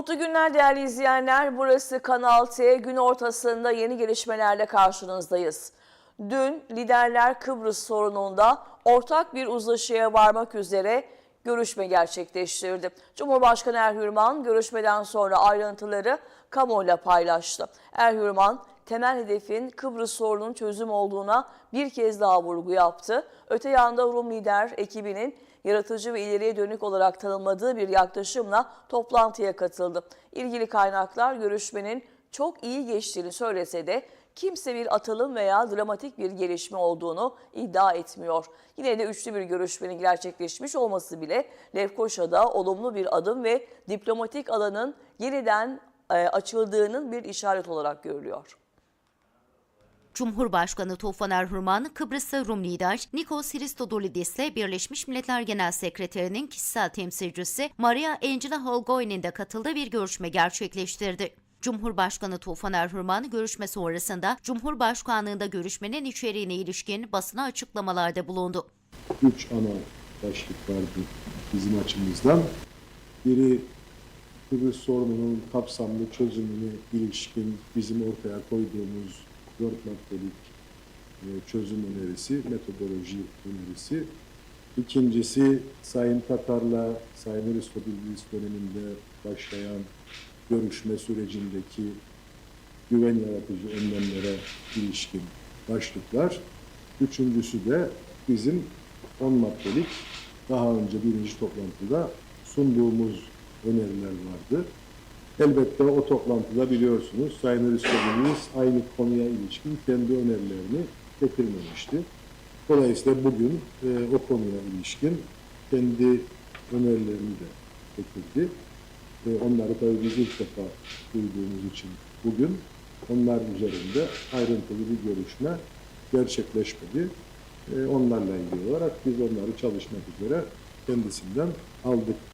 Mutlu günler değerli izleyenler. Burası Kanal T. Gün ortasında yeni gelişmelerle karşınızdayız. Dün liderler Kıbrıs sorununda ortak bir uzlaşıya varmak üzere görüşme gerçekleştirdi. Cumhurbaşkanı Erhürman görüşmeden sonra ayrıntıları kamuoyuyla paylaştı. Erhürman temel hedefin Kıbrıs sorunun çözüm olduğuna bir kez daha vurgu yaptı. Öte yanda Rum lider ekibinin yaratıcı ve ileriye dönük olarak tanımladığı bir yaklaşımla toplantıya katıldı. İlgili kaynaklar görüşmenin çok iyi geçtiğini söylese de kimse bir atılım veya dramatik bir gelişme olduğunu iddia etmiyor. Yine de üçlü bir görüşmenin gerçekleşmiş olması bile Lefkoşa'da olumlu bir adım ve diplomatik alanın yeniden e, açıldığının bir işaret olarak görülüyor. Cumhurbaşkanı Tufan Erhürman, Kıbrıs'ta Rum lider Nikos Christodoulidis'le Birleşmiş Milletler Genel Sekreterinin kişisel temsilcisi Maria Angela Holgoy'nin de katıldığı bir görüşme gerçekleştirdi. Cumhurbaşkanı Tufan Erhürman görüşme sonrasında Cumhurbaşkanlığında görüşmenin içeriğine ilişkin basına açıklamalarda bulundu. üç ana başlık vardı bizim açımızdan. Biri Kıbrıs sorununun kapsamlı çözümüne ilişkin bizim ortaya koyduğumuz dört maddelik e, çözüm önerisi, metodoloji önerisi. İkincisi Sayın Tatar'la Sayın Aristoteles döneminde başlayan görüşme sürecindeki güven yaratıcı önlemlere ilişkin başlıklar. Üçüncüsü de bizim 10 maddelik daha önce birinci toplantıda sunduğumuz öneriler vardı. Elbette o toplantıda biliyorsunuz Sayın Aristoteles aynı konuya ilişkin kendi önerilerini getirmemişti. Dolayısıyla bugün e, o konuya ilişkin kendi önerilerini de getirdi. E, onları tabii biz ilk defa duyduğumuz için bugün onlar üzerinde ayrıntılı bir görüşme gerçekleşmedi. E, onlarla ilgili olarak biz onları çalışmak üzere kendisinden aldık.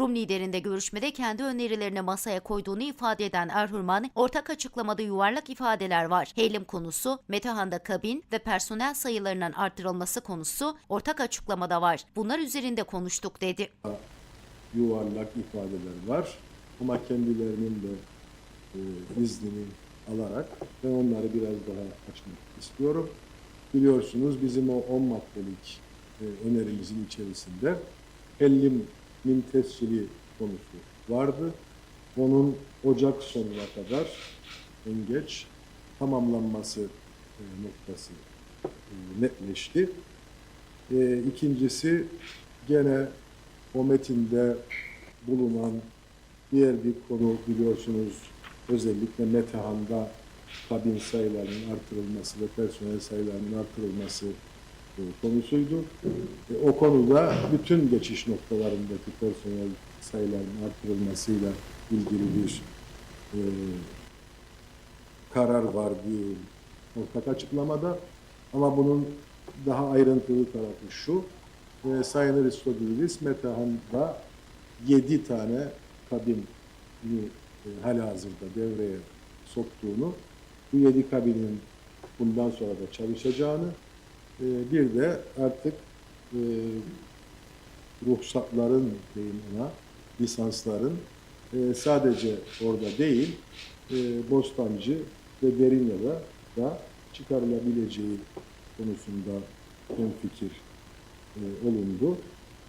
Rum liderinde görüşmede kendi önerilerini masaya koyduğunu ifade eden Erhürman, ortak açıklamada yuvarlak ifadeler var. Helim konusu, Metehan'da kabin ve personel sayılarının arttırılması konusu ortak açıklamada var. Bunlar üzerinde konuştuk dedi. yuvarlak ifadeler var. Ama kendilerinin de e, iznini alarak ben onları biraz daha açmak istiyorum. Biliyorsunuz bizim o 10 maddelik e, önerimizin içerisinde Hellim'in tescili konusu vardı. Onun Ocak sonuna kadar en geç tamamlanması e, noktası e, netleşti. E, ikincisi gene o metinde bulunan diğer bir konu biliyorsunuz özellikle Metehan'da kabin sayılarının artırılması ve personel sayılarının artırılması konusuydu. E, o konuda bütün geçiş noktalarındaki personel sayılarının artırılmasıyla ilgili bir e, karar var diyeyim ortak açıklamada. Ama bunun daha ayrıntılı tarafı şu. E, Sayın Aristoteles Metehan'da 7 tane kabin e, halihazırda devreye soktuğunu, bu 7 kabinin bundan sonra da çalışacağını, e, bir de artık e, ruhsatların diyeyim ona, lisansların e, sadece orada değil, e, Bostancı ve Derinya'da da çıkarılabileceği konusunda fikir e, olundu.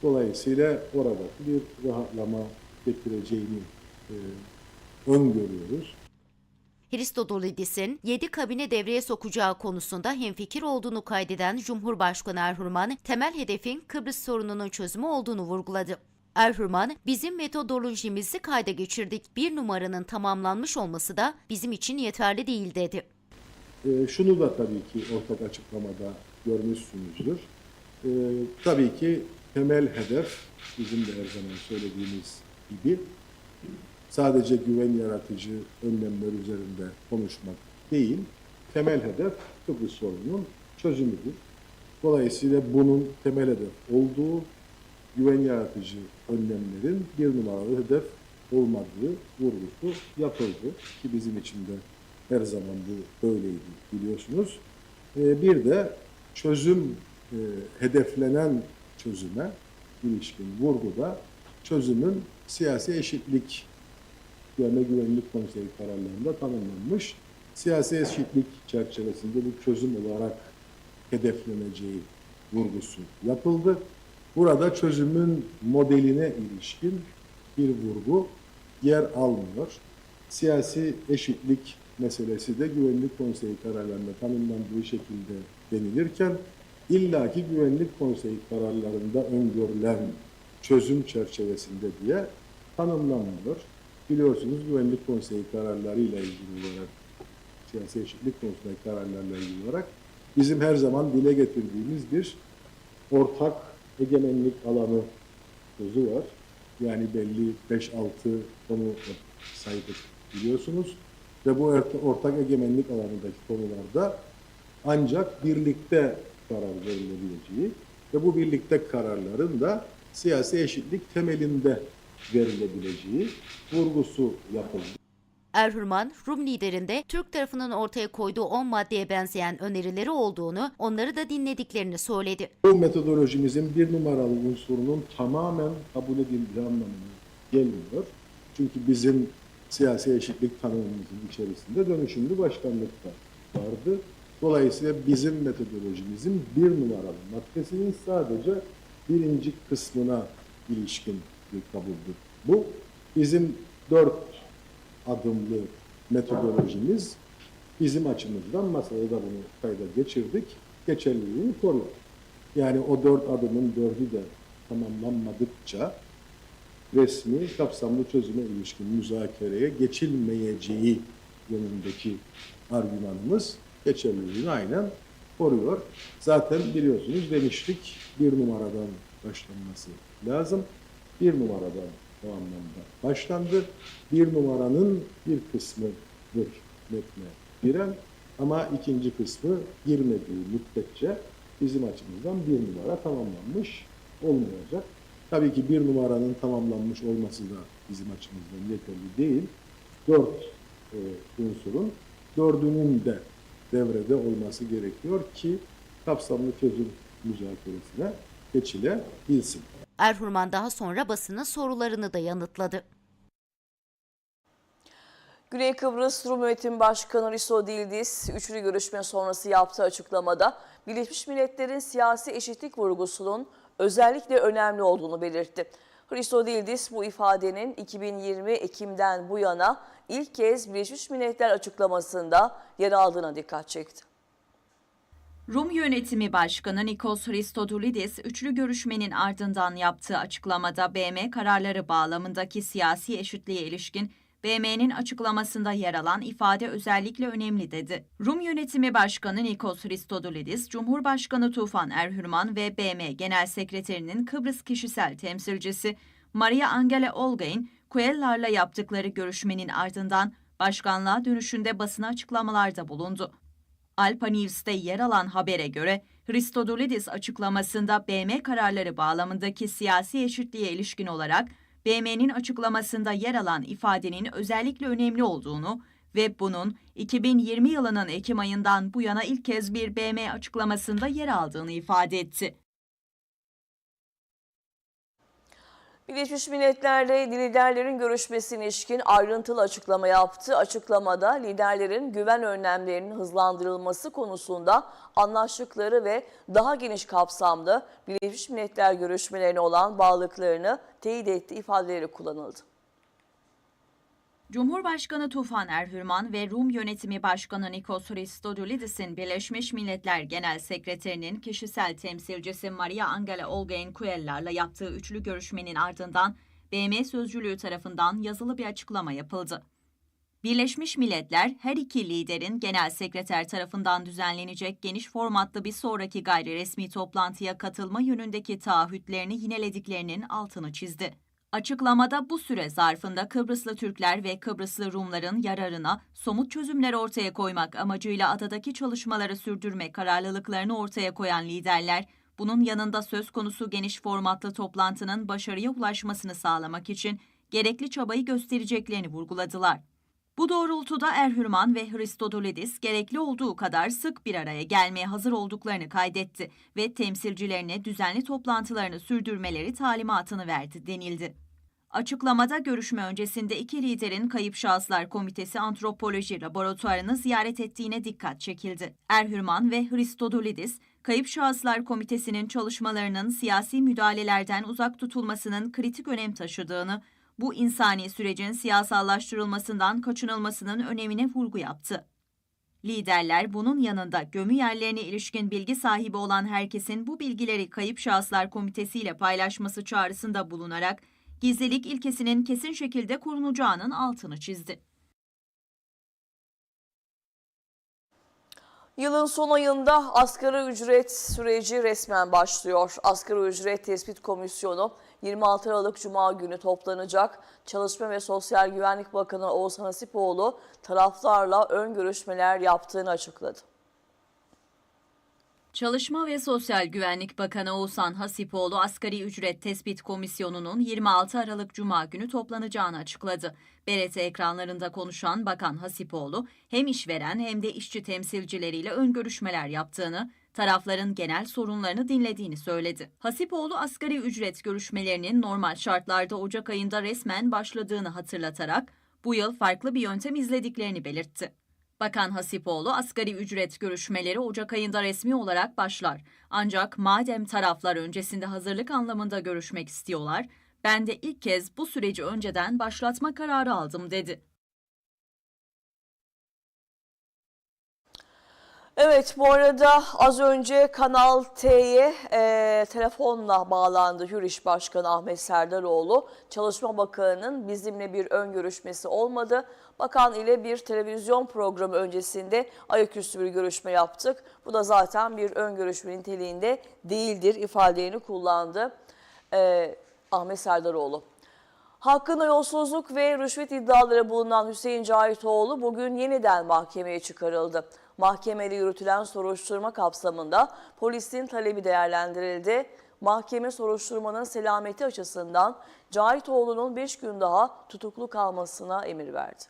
Dolayısıyla oradaki bir rahatlama getireceğini e, öngörüyoruz. Hristodoulidis'in 7 kabine devreye sokacağı konusunda hemfikir olduğunu kaydeden Cumhurbaşkanı Erhürman, temel hedefin Kıbrıs sorununun çözümü olduğunu vurguladı. Erhürman, bizim metodolojimizi kayda geçirdik. Bir numaranın tamamlanmış olması da bizim için yeterli değil dedi. E, şunu da tabii ki ortak açıklamada görmüşsünüzdür. E, tabii ki temel hedef bizim de her zaman söylediğimiz gibi sadece güven yaratıcı önlemler üzerinde konuşmak değil, temel hedef Kıbrıs sorununun çözümüdür. Dolayısıyla bunun temel hedef olduğu güven yaratıcı önlemlerin bir numaralı hedef olmadığı vurgusu yapıldı ki bizim için de her zaman bu böyleydi biliyorsunuz. Ee, bir de çözüm e, hedeflenen çözüme ilişkin vurguda çözümün siyasi eşitlik Güvenlik Güvenlik Konseyi kararlarında tanımlanmış. Siyasi eşitlik çerçevesinde bir çözüm olarak hedefleneceği vurgusu yapıldı. Burada çözümün modeline ilişkin bir vurgu yer almıyor. Siyasi eşitlik meselesi de Güvenlik Konseyi kararlarında tanımlandığı şekilde denilirken illaki Güvenlik Konseyi kararlarında öngörülen çözüm çerçevesinde diye tanımlanmıyor. Biliyorsunuz Güvenlik Konseyi kararlarıyla ilgili olarak siyasi eşitlik konusundaki kararlarla ilgili olarak bizim her zaman dile getirdiğimiz bir ortak egemenlik alanı sözü var. Yani belli 5-6 konu saydık biliyorsunuz. Ve bu orta- ortak egemenlik alanındaki konularda ancak birlikte karar verilebileceği ve bu birlikte kararların da siyasi eşitlik temelinde verilebileceği vurgusu yapıldı. Erhürman, Rum liderinde Türk tarafının ortaya koyduğu 10 maddeye benzeyen önerileri olduğunu, onları da dinlediklerini söyledi. Bu metodolojimizin bir numaralı unsurunun tamamen kabul edildiği anlamına gelmiyor. Çünkü bizim siyasi eşitlik tanımımızın içerisinde dönüşümlü başkanlık da vardı. Dolayısıyla bizim metodolojimizin bir numaralı maddesinin sadece birinci kısmına ilişkin bir kabuldür. Bu bizim dört adımlı metodolojimiz bizim açımızdan masaya da bunu kayda geçirdik. Geçerliliğini koruyor. Yani o dört adımın dördü de tamamlanmadıkça resmi kapsamlı çözüme ilişkin müzakereye geçilmeyeceği yönündeki argümanımız geçerliliğini aynen koruyor. Zaten biliyorsunuz demiştik bir numaradan başlanması lazım. Bir numaradan o anlamda başlandı. Bir numaranın bir kısmıdır metne giren ama ikinci kısmı girmediği müddetçe bizim açımızdan bir numara tamamlanmış olmayacak. Tabii ki bir numaranın tamamlanmış olması da bizim açımızdan yeterli değil. Dört e, unsurun dördünün de devrede olması gerekiyor ki kapsamlı çözüm müzakeresine geçilebilsin. Erhürman daha sonra basının sorularını da yanıtladı. Güney Kıbrıs Rum Yönetim Başkanı Riso Dildis, üçlü görüşme sonrası yaptığı açıklamada Birleşmiş Milletler'in siyasi eşitlik vurgusunun özellikle önemli olduğunu belirtti. Riso Dildis bu ifadenin 2020 Ekim'den bu yana ilk kez Birleşmiş Milletler açıklamasında yer aldığına dikkat çekti. Rum Yönetimi Başkanı Nikos Christodoulidis, üçlü görüşmenin ardından yaptığı açıklamada BM kararları bağlamındaki siyasi eşitliğe ilişkin BM'nin açıklamasında yer alan ifade özellikle önemli dedi. Rum Yönetimi Başkanı Nikos Christodoulidis, Cumhurbaşkanı Tufan Erhürman ve BM Genel Sekreterinin Kıbrıs kişisel temsilcisi Maria Angela Olgain, Kuellar'la yaptıkları görüşmenin ardından başkanlığa dönüşünde basına açıklamalarda bulundu. Alpa News'te yer alan habere göre Christodoulidis açıklamasında BM kararları bağlamındaki siyasi eşitliğe ilişkin olarak BM'nin açıklamasında yer alan ifadenin özellikle önemli olduğunu ve bunun 2020 yılının Ekim ayından bu yana ilk kez bir BM açıklamasında yer aldığını ifade etti. Birleşmiş Milletler'le liderlerin görüşmesine ilişkin ayrıntılı açıklama yaptı. Açıklamada liderlerin güven önlemlerinin hızlandırılması konusunda anlaştıkları ve daha geniş kapsamda Birleşmiş Milletler görüşmelerine olan bağlılıklarını teyit ettiği ifadeleri kullanıldı. Cumhurbaşkanı Tufan Erhürman ve Rum Yönetimi Başkanı Nikos Christodoulidis'in Birleşmiş Milletler Genel Sekreterinin kişisel temsilcisi Maria Angela Olgain Kuellar'la yaptığı üçlü görüşmenin ardından BM Sözcülüğü tarafından yazılı bir açıklama yapıldı. Birleşmiş Milletler her iki liderin genel sekreter tarafından düzenlenecek geniş formatlı bir sonraki gayri resmi toplantıya katılma yönündeki taahhütlerini yinelediklerinin altını çizdi. Açıklamada bu süre zarfında Kıbrıslı Türkler ve Kıbrıslı Rumların yararına somut çözümler ortaya koymak amacıyla adadaki çalışmaları sürdürme kararlılıklarını ortaya koyan liderler, bunun yanında söz konusu geniş formatlı toplantının başarıya ulaşmasını sağlamak için gerekli çabayı göstereceklerini vurguladılar. Bu doğrultuda Erhürman ve Christodoulidis gerekli olduğu kadar sık bir araya gelmeye hazır olduklarını kaydetti ve temsilcilerine düzenli toplantılarını sürdürmeleri talimatını verdi denildi. Açıklamada görüşme öncesinde iki liderin Kayıp Şahıslar Komitesi Antropoloji Laboratuvarını ziyaret ettiğine dikkat çekildi. Erhürman ve Hristodulidis, Kayıp Şahıslar Komitesi'nin çalışmalarının siyasi müdahalelerden uzak tutulmasının kritik önem taşıdığını, bu insani sürecin siyasallaştırılmasından kaçınılmasının önemine vurgu yaptı. Liderler bunun yanında gömü yerlerine ilişkin bilgi sahibi olan herkesin bu bilgileri Kayıp Şahıslar Komitesi ile paylaşması çağrısında bulunarak gizlilik ilkesinin kesin şekilde korunacağının altını çizdi. Yılın son ayında asgari ücret süreci resmen başlıyor. Asgari ücret tespit komisyonu 26 Aralık Cuma günü toplanacak. Çalışma ve Sosyal Güvenlik Bakanı Oğuzhan Hasipoğlu taraflarla ön görüşmeler yaptığını açıkladı. Çalışma ve Sosyal Güvenlik Bakanı Oğuzhan Hasipoğlu Asgari Ücret Tespit Komisyonu'nun 26 Aralık Cuma günü toplanacağını açıkladı. BRT ekranlarında konuşan Bakan Hasipoğlu hem işveren hem de işçi temsilcileriyle ön görüşmeler yaptığını, tarafların genel sorunlarını dinlediğini söyledi. Hasipoğlu asgari ücret görüşmelerinin normal şartlarda Ocak ayında resmen başladığını hatırlatarak bu yıl farklı bir yöntem izlediklerini belirtti. Bakan Hasipoğlu asgari ücret görüşmeleri Ocak ayında resmi olarak başlar. Ancak madem taraflar öncesinde hazırlık anlamında görüşmek istiyorlar, ben de ilk kez bu süreci önceden başlatma kararı aldım dedi. Evet bu arada az önce Kanal T'ye e, telefonla bağlandı Hürriş Başkanı Ahmet Serdaroğlu. Çalışma Bakanı'nın bizimle bir ön görüşmesi olmadı. Bakan ile bir televizyon programı öncesinde ayaküstü bir görüşme yaptık. Bu da zaten bir ön görüşme niteliğinde değildir ifadelerini kullandı e, Ahmet Serdaroğlu. Hakkında yolsuzluk ve rüşvet iddiaları bulunan Hüseyin Cahitoğlu bugün yeniden mahkemeye çıkarıldı. Mahkemede yürütülen soruşturma kapsamında polisin talebi değerlendirildi. Mahkeme soruşturmanın selameti açısından Cahitoğlu'nun 5 gün daha tutuklu kalmasına emir verdi.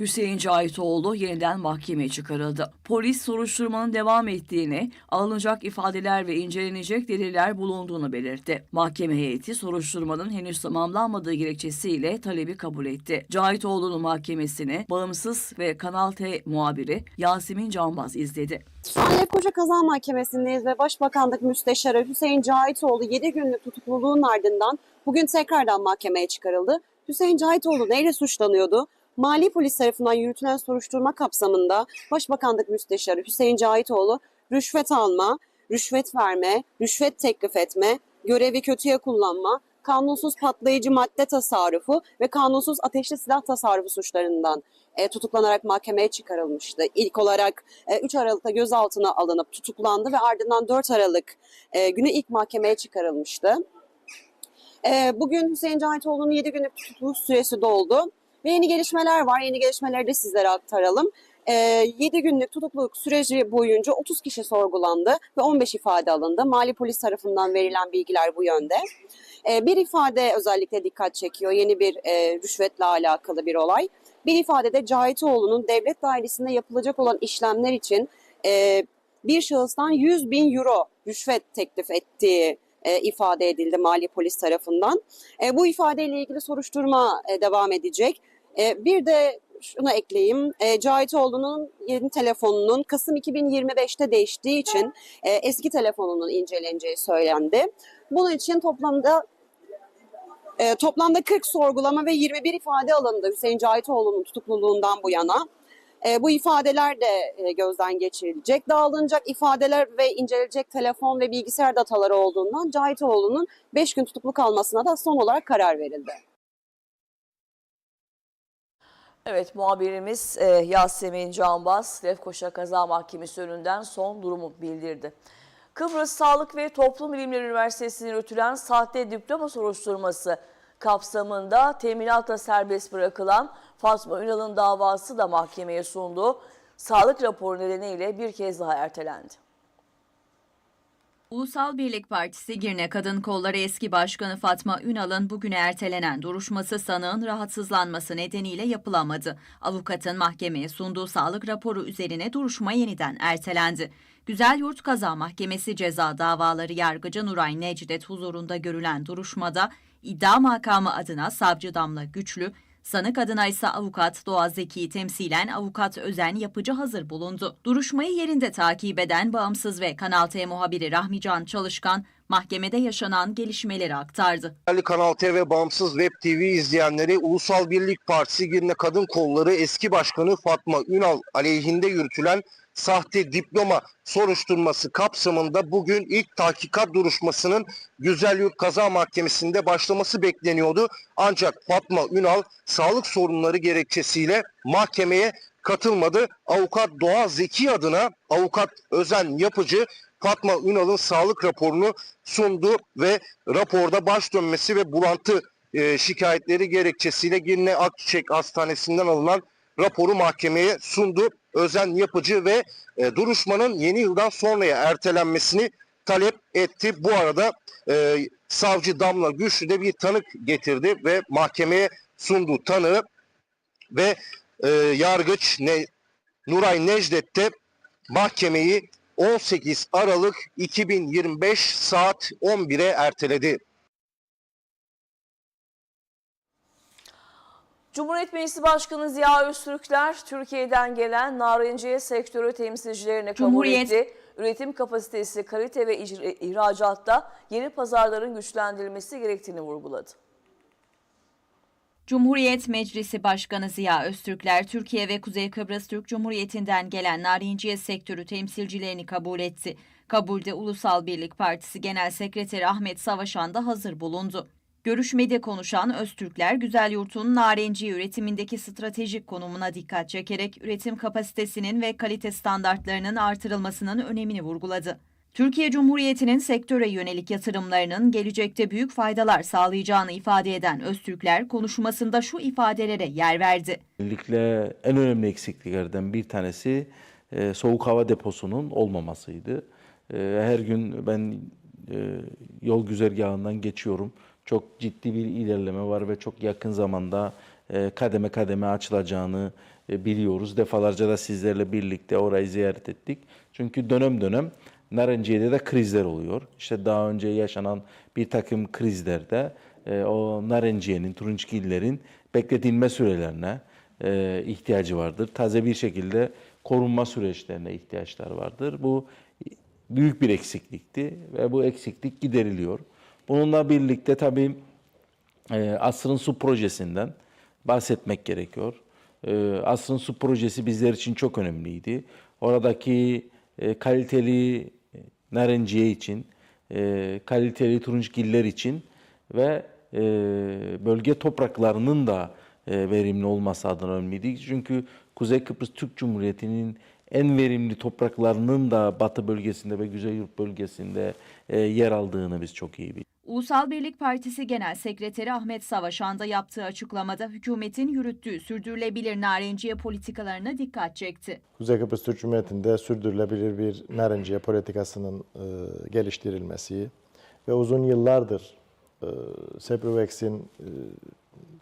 Hüseyin Cahitoğlu yeniden mahkemeye çıkarıldı. Polis soruşturmanın devam ettiğini, alınacak ifadeler ve incelenecek deliller bulunduğunu belirtti. Mahkeme heyeti soruşturmanın henüz tamamlanmadığı gerekçesiyle talebi kabul etti. Cahitoğlu'nun mahkemesini bağımsız ve Kanal T muhabiri Yasemin Canbaz izledi. Şu an Lefkoşa Kaza Mahkemesi'ndeyiz ve Başbakanlık Müsteşarı Hüseyin Cahitoğlu 7 günlük tutukluluğun ardından bugün tekrardan mahkemeye çıkarıldı. Hüseyin Cahitoğlu neyle suçlanıyordu? Mali polis tarafından yürütülen soruşturma kapsamında Başbakanlık Müsteşarı Hüseyin Cahitoğlu rüşvet alma, rüşvet verme, rüşvet teklif etme, görevi kötüye kullanma, kanunsuz patlayıcı madde tasarrufu ve kanunsuz ateşli silah tasarrufu suçlarından e, tutuklanarak mahkemeye çıkarılmıştı. İlk olarak e, 3 Aralık'ta gözaltına alınıp tutuklandı ve ardından 4 Aralık e, günü ilk mahkemeye çıkarılmıştı. E, bugün Hüseyin Cahitoğlu'nun 7 günlük tutukluluk süresi doldu ve yeni gelişmeler var. Yeni gelişmeleri de sizlere aktaralım. E, 7 günlük tutukluluk süreci boyunca 30 kişi sorgulandı ve 15 ifade alındı. Mali polis tarafından verilen bilgiler bu yönde. E, bir ifade özellikle dikkat çekiyor. Yeni bir e, rüşvetle alakalı bir olay. Bir ifadede Cahitoğlu'nun devlet dairesinde yapılacak olan işlemler için e, bir şahıstan 100 bin euro rüşvet teklif ettiği e, ifade edildi mali polis tarafından. Bu ifadeyle ilgili soruşturma devam edecek. E, bir de şunu ekleyeyim. E, Cahitoğlu'nun yeni telefonunun Kasım 2025'te değiştiği için e, eski telefonunun inceleneceği söylendi. Bunun için toplamda e, toplamda 40 sorgulama ve 21 ifade alındı Hüseyin Cahitoğlu'nun tutukluluğundan bu yana. E, bu ifadeler de e, gözden geçirilecek. Dağılınacak ifadeler ve incelenecek telefon ve bilgisayar dataları olduğundan Cahitoğlu'nun 5 gün tutuklu kalmasına da son olarak karar verildi. Evet muhabirimiz e, Yasemin Canbaz Lefkoşa Kaza Mahkemesi önünden son durumu bildirdi. Kıbrıs Sağlık ve Toplum Bilimleri Üniversitesi'nin yürütülen sahte diploma soruşturması kapsamında teminatla serbest bırakılan Fatma Ünal'ın davası da mahkemeye sundu. Sağlık raporu nedeniyle bir kez daha ertelendi. Ulusal Birlik Partisi Girne Kadın Kolları eski başkanı Fatma Ünal'ın bugüne ertelenen duruşması sanığın rahatsızlanması nedeniyle yapılamadı. Avukatın mahkemeye sunduğu sağlık raporu üzerine duruşma yeniden ertelendi. Güzelyurt Kaza Mahkemesi ceza davaları yargıcı Nuray Necdet huzurunda görülen duruşmada iddia makamı adına savcı Damla Güçlü, Sanık adına ise avukat Doğa Zeki'yi temsilen avukat Özen Yapıcı hazır bulundu. Duruşmayı yerinde takip eden bağımsız ve Kanal T muhabiri Rahmican Çalışkan mahkemede yaşanan gelişmeleri aktardı. Değerli Kanal T ve Bağımsız Web TV izleyenleri Ulusal Birlik Partisi Girne Kadın Kolları eski başkanı Fatma Ünal aleyhinde yürütülen sahte diploma soruşturması kapsamında bugün ilk tahkikat duruşmasının Güzelyurt Kaza Mahkemesi'nde başlaması bekleniyordu. Ancak Fatma Ünal sağlık sorunları gerekçesiyle mahkemeye katılmadı. Avukat Doğa Zeki adına avukat Özen Yapıcı Fatma Ünal'ın sağlık raporunu sundu ve raporda baş dönmesi ve bulantı e, şikayetleri gerekçesiyle Girne Akçiçek Hastanesi'nden alınan raporu mahkemeye sundu. Özen Yapıcı ve e, duruşmanın yeni yıldan sonraya ertelenmesini talep etti. Bu arada e, savcı Damla Güçlü de bir tanık getirdi ve mahkemeye sundu tanığı ve e, yargıç ne, Nuray Necdet de mahkemeyi 18 Aralık 2025 saat 11'e erteledi. Cumhuriyet Meclisi Başkanı Ziya Öztürkler, Türkiye'den gelen narenciye sektörü temsilcilerine kabul etti. Üretim kapasitesi, kalite ve ihracatta yeni pazarların güçlendirilmesi gerektiğini vurguladı. Cumhuriyet Meclisi Başkanı Ziya Öztürkler, Türkiye ve Kuzey Kıbrıs Türk Cumhuriyeti'nden gelen narinciye sektörü temsilcilerini kabul etti. Kabulde Ulusal Birlik Partisi Genel Sekreteri Ahmet Savaşan da hazır bulundu. Görüşmede konuşan Öztürkler, Güzelyurt'un narenciye üretimindeki stratejik konumuna dikkat çekerek üretim kapasitesinin ve kalite standartlarının artırılmasının önemini vurguladı. Türkiye Cumhuriyeti'nin sektöre yönelik yatırımlarının gelecekte büyük faydalar sağlayacağını ifade eden Öztürkler konuşmasında şu ifadelere yer verdi. Özellikle en önemli eksikliklerden bir tanesi e, soğuk hava deposunun olmamasıydı. E, her gün ben e, yol güzergahından geçiyorum. Çok ciddi bir ilerleme var ve çok yakın zamanda e, kademe kademe açılacağını e, biliyoruz. Defalarca da sizlerle birlikte orayı ziyaret ettik. Çünkü dönem dönem Narenciye'de de krizler oluyor. İşte daha önce yaşanan bir takım krizlerde e, o narenciyenin, turunçgillerin bekletilme sürelerine ihtiyacı vardır. Taze bir şekilde korunma süreçlerine ihtiyaçlar vardır. Bu büyük bir eksiklikti ve bu eksiklik gideriliyor. Bununla birlikte tabii e, Asrın Su projesinden bahsetmek gerekiyor. E, Asrın Su projesi bizler için çok önemliydi. Oradaki e, kaliteli e, narenciye için, e, kaliteli turunçgiller için ve e, bölge topraklarının da e, verimli olması adına önemliydi. Çünkü Kuzey Kıbrıs Türk Cumhuriyeti'nin en verimli topraklarının da Batı bölgesinde ve Güzeyurt bölgesinde e, yer aldığını biz çok iyi biliyoruz. Ulusal Birlik Partisi Genel Sekreteri Ahmet Savaşan da yaptığı açıklamada hükümetin yürüttüğü sürdürülebilir narenciye politikalarına dikkat çekti. Kuzey Kıbrıs Türk Cumhuriyeti'nde sürdürülebilir bir narenciye politikasının e, geliştirilmesi ve uzun yıllardır e, Sepruvex'in e,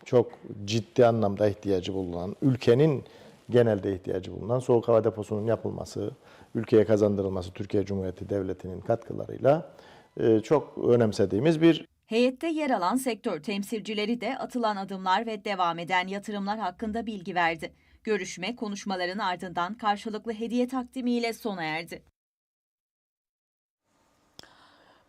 çok ciddi anlamda ihtiyacı bulunan, ülkenin genelde ihtiyacı bulunan soğuk hava deposunun yapılması, ülkeye kazandırılması Türkiye Cumhuriyeti Devleti'nin katkılarıyla çok önemsediğimiz bir Heyette yer alan sektör temsilcileri de atılan adımlar ve devam eden yatırımlar hakkında bilgi verdi. Görüşme konuşmaların ardından karşılıklı hediye takdimiyle sona erdi.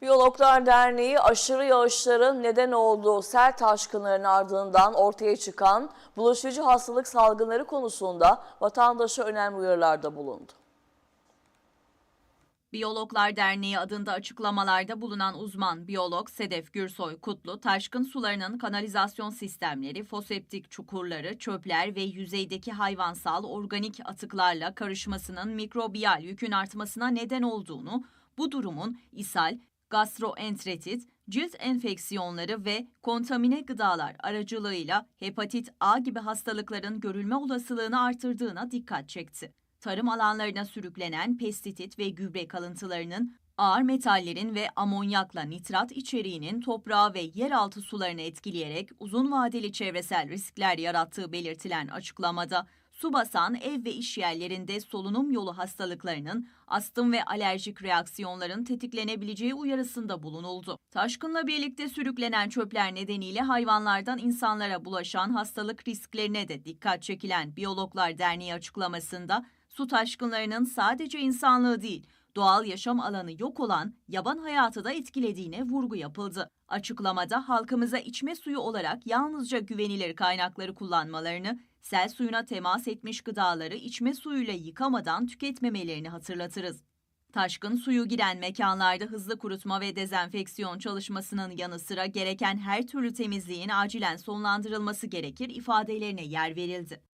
Biyologlar Derneği aşırı yağışların neden olduğu sel taşkınlarının ardından ortaya çıkan bulaşıcı hastalık salgınları konusunda vatandaşa önemli uyarılarda bulundu. Biyologlar Derneği adında açıklamalarda bulunan uzman biyolog Sedef Gürsoy Kutlu, taşkın sularının kanalizasyon sistemleri, foseptik çukurları, çöpler ve yüzeydeki hayvansal organik atıklarla karışmasının mikrobiyal yükün artmasına neden olduğunu, bu durumun ishal, gastroenteritit, cilt enfeksiyonları ve kontamine gıdalar aracılığıyla hepatit A gibi hastalıkların görülme olasılığını artırdığına dikkat çekti. Tarım alanlarına sürüklenen pestisit ve gübre kalıntılarının Ağır metallerin ve amonyakla nitrat içeriğinin toprağı ve yeraltı sularını etkileyerek uzun vadeli çevresel riskler yarattığı belirtilen açıklamada, su basan ev ve iş yerlerinde solunum yolu hastalıklarının, astım ve alerjik reaksiyonların tetiklenebileceği uyarısında bulunuldu. Taşkınla birlikte sürüklenen çöpler nedeniyle hayvanlardan insanlara bulaşan hastalık risklerine de dikkat çekilen Biyologlar Derneği açıklamasında, su taşkınlarının sadece insanlığı değil, doğal yaşam alanı yok olan yaban hayatı da etkilediğine vurgu yapıldı. Açıklamada halkımıza içme suyu olarak yalnızca güvenilir kaynakları kullanmalarını, sel suyuna temas etmiş gıdaları içme suyuyla yıkamadan tüketmemelerini hatırlatırız. Taşkın suyu giren mekanlarda hızlı kurutma ve dezenfeksiyon çalışmasının yanı sıra gereken her türlü temizliğin acilen sonlandırılması gerekir ifadelerine yer verildi.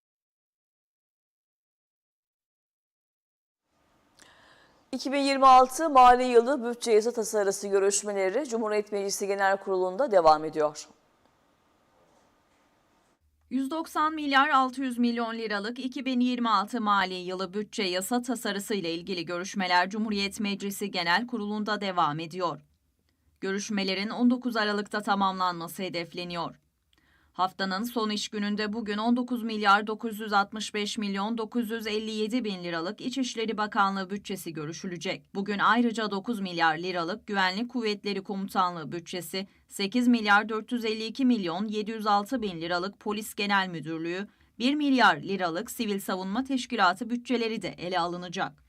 ...2026 mali yılı bütçe yazı tasarısı görüşmeleri Cumhuriyet Meclisi Genel Kurulu'nda devam ediyor. 190 milyar 600 milyon liralık 2026 mali yılı bütçe yasa tasarısı ile ilgili görüşmeler Cumhuriyet Meclisi Genel Kurulu'nda devam ediyor. Görüşmelerin 19 Aralık'ta tamamlanması hedefleniyor. Haftanın son iş gününde bugün 19 milyar 965 milyon 957 bin liralık İçişleri Bakanlığı bütçesi görüşülecek. Bugün ayrıca 9 milyar liralık Güvenlik Kuvvetleri Komutanlığı bütçesi, 8 milyar 452 milyon 706 bin liralık Polis Genel Müdürlüğü, 1 milyar liralık Sivil Savunma Teşkilatı bütçeleri de ele alınacak.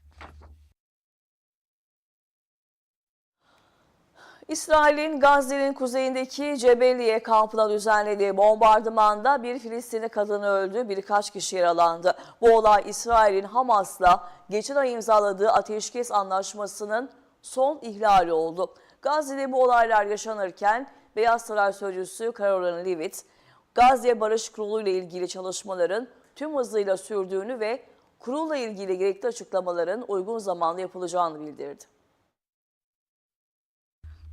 İsrail'in Gazze'nin kuzeyindeki Cebeliye kampına düzenlediği bombardımanda bir Filistinli kadını öldü, birkaç kişi yaralandı. Bu olay İsrail'in Hamas'la geçen ay imzaladığı ateşkes anlaşmasının son ihlali oldu. Gazze'de bu olaylar yaşanırken Beyaz Saray Sözcüsü Caroline Levitt, Gazze Barış Kurulu ile ilgili çalışmaların tüm hızıyla sürdüğünü ve kurulla ilgili gerekli açıklamaların uygun zamanda yapılacağını bildirdi.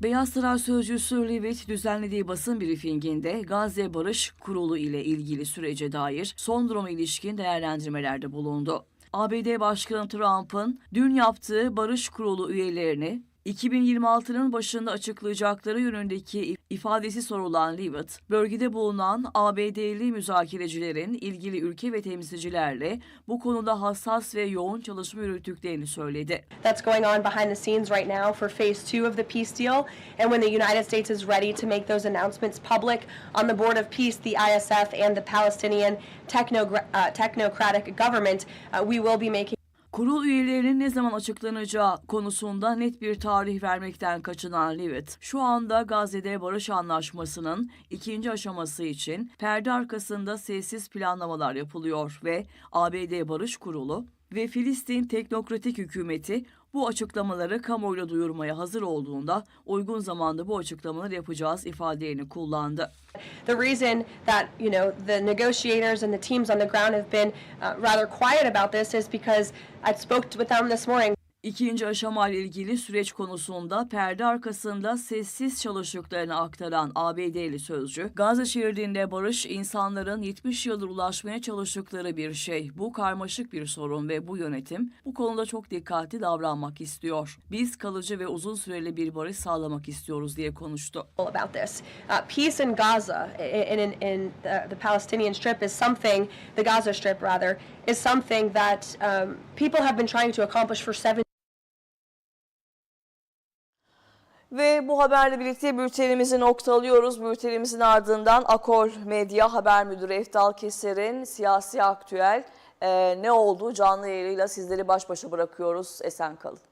Beyaz Saray Sözcüsü Levitt düzenlediği basın briefinginde Gazze Barış Kurulu ile ilgili sürece dair son duruma ilişkin değerlendirmelerde bulundu. ABD Başkanı Trump'ın dün yaptığı Barış Kurulu üyelerini 2026'nın başında açıklayacakları yönündeki ifadesi sorulan Leavitt, bölgede bulunan ABD'li müzakerecilerin ilgili ülke ve temsilcilerle bu konuda hassas ve yoğun çalışma yürüttüklerini söyledi. that's going on behind the scenes right now for phase two of the peace deal. And when the United States is ready to make those announcements public on the board of peace, the ISF and the Palestinian uh, technocratic government, uh, we will be making Kurul üyelerinin ne zaman açıklanacağı konusunda net bir tarih vermekten kaçınan Levitt, şu anda Gazze'de barış anlaşmasının ikinci aşaması için perde arkasında sessiz planlamalar yapılıyor ve ABD Barış Kurulu ve Filistin Teknokratik Hükümeti bu açıklamaları kamuoyuna duyurmaya hazır olduğunda uygun zamanda bu açıklamaları yapacağız ifadelerini kullandı. The reason that you know the negotiators and the teams on the ground have been uh, rather quiet about this is because I spoke with them this morning. İkinci aşama ile ilgili süreç konusunda perde arkasında sessiz çalıştıklarını aktaran ABD'li sözcü, Gazze şeridinde barış insanların 70 yıldır ulaşmaya çalıştıkları bir şey. Bu karmaşık bir sorun ve bu yönetim bu konuda çok dikkatli davranmak istiyor. Biz kalıcı ve uzun süreli bir barış sağlamak istiyoruz diye konuştu. about this. Uh, peace in Gaza and in, in the, the Palestinian Strip is something, the Gaza Strip rather, is something that um, people have been trying to accomplish for seven Ve bu haberle birlikte bültenimizi noktalıyoruz. Bültenimizin ardından Akol Medya Haber Müdürü Eftal Keser'in siyasi aktüel e, ne olduğu canlı yayınıyla sizleri baş başa bırakıyoruz. Esen kalın.